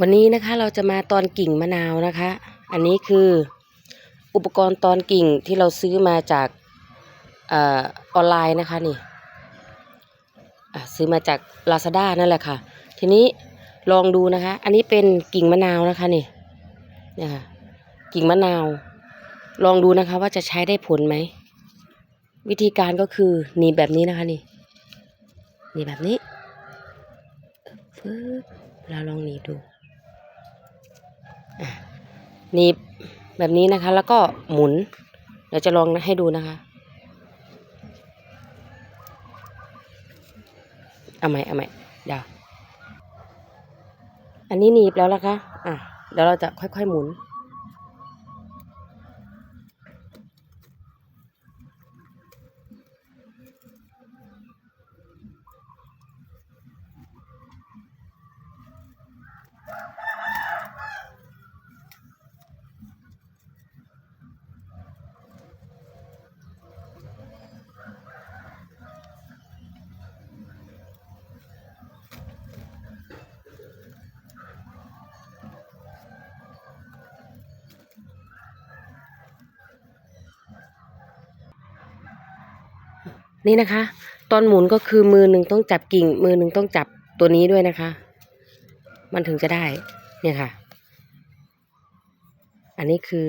วันนี้นะคะเราจะมาตอนกิ่งมะนาวนะคะ อันนี้คืออุปกรณ์ตอนกิ่งที่เราซื้อมาจากออนไลน์นะคะนี่ซื้อมาจาก Lazada นั่นแหละค่ะ ทีนี้ลองดูนะคะ อันนี้เป็นกิ่งมะนาวนะคะนี่เนี่ยค่ะกิ่งมะนาว ลองดูนะคะว่าจะใช้ได้ผลไหม วิธีการก็คือหนีแบบนี้นะคะนี่หนีแบบนี้ฟึบเราลองหนีดู หนีบแบบนี้นะคะ แล้วก็หมุน เดี๋ยวจะลองให้ดูนะคะเอาใหม่เอาใหม่เดี๋ยวอันนี้หนีบแล้วนะคะอะเดี๋ยวเราจะค่อยๆหมุน นี่นะคะ ตอนหมุนก็คือมือหนึ่งต้องจับกิ่ง มือหนึ่งต้องจับตัวนี้ด้วยนะคะ มันถึงจะได้เนี่ยค่ะ อันนี้คือ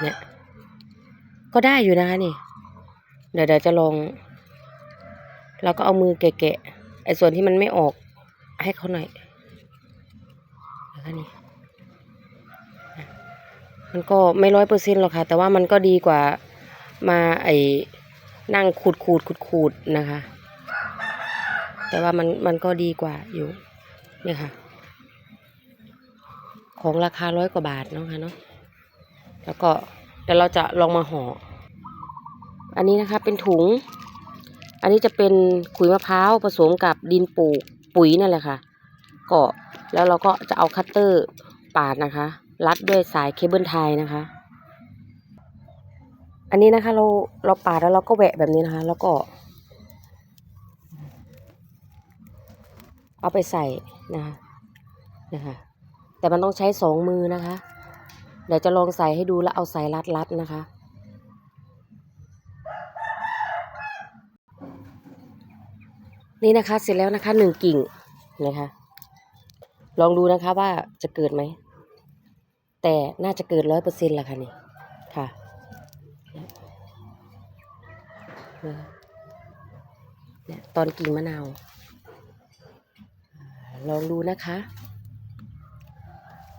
เนี่ยก็ได้อยู่นะคะนี่ เดี๋ยวเดี๋ยวจะลองเราก็เอามือแกะๆไอ้ส่วนที่มันไม่ออกให้เขาหน่อยนะคะนี่มันก็ไม่ร้อยเปอร์เซ็นต์หรอกค่ะ แต่ว่ามันก็ดีกว่ามาไอ นั่งขูดขูดขูดขูดนะคะ แต่ว่ามันมันก็ดีกว่าอยู่เนี่ยค่ะ ของราคาร้อยกว่าบาทเนาะค่ะเนาะแล้วก็เดี๋ยวเราจะลองมาห่ออันนี้นะคะเป็นถุง อันนี้จะเป็นขุยมะพร้าวผสมกับดินปลูกปุ๋ยนั่นแหละค่ะก็แล้วเราก็จะเอาคัตเตอร์ปาดนะคะ รัดด้วยสายเคเบิลไทยนะคะ อันนี้นะคะเราเราปาดแล้วเราก็แหวะแบบนี้นะคะ แล้วก็ เอาไปใส่นะคะนะคะแต่มันต้องใช้สองมือนะคะ เดี๋ยวจะลองใส่ให้ดูแล้วเอาสายรัดรัดนะคะ นี่นะคะเสร็จแล้วนะคะหนึ่งกิ่งนะคะลองดูนะคะว่าจะเกิดไหม แต่น่าจะเกิดร้อยเปอร์เซ็นต์ละค่ะนี่ค่ะ เนี่ยตอนกิ่งมะนาว ลองดูนะคะ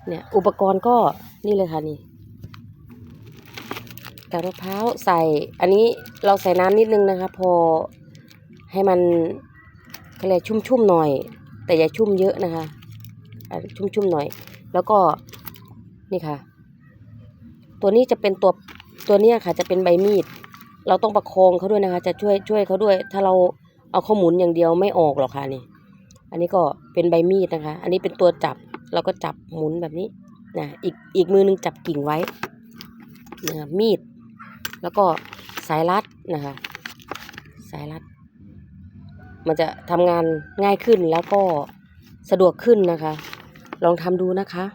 เนี่ยอุปกรณ์ก็นี่เลยค่ะนี่กากมะพร้าวใส่ อันนี้เราใส่น้ำนิดนึงนะคะ พอให้มันก็เลยชุ่มๆหน่อย แต่อย่าชุ่มเยอะนะคะอะชุ่มๆหน่อย แล้วก็นี่ค่ะ ตัวนี้จะเป็นตัวตัวนี้ค่ะจะเป็นใบมีด เราต้องประคองเขาด้วยนะคะ จะช่วยช่วยเขาด้วย ถ้าเราเอาเขาหมุนอย่างเดียวไม่ออกหรอกค่ะนี่ อันนี้ก็เป็นใบมีดนะคะ อันนี้เป็นตัวจับเราก็จับหมุนแบบนี้นะอีกอีกมือนึงจับกิ่งไว้นะคะมีด แล้วก็สายรัดนะคะ สายรัด มันจะทำงานง่ายขึ้นแล้วก็สะดวกขึ้นนะคะ ลองทำดูนะคะ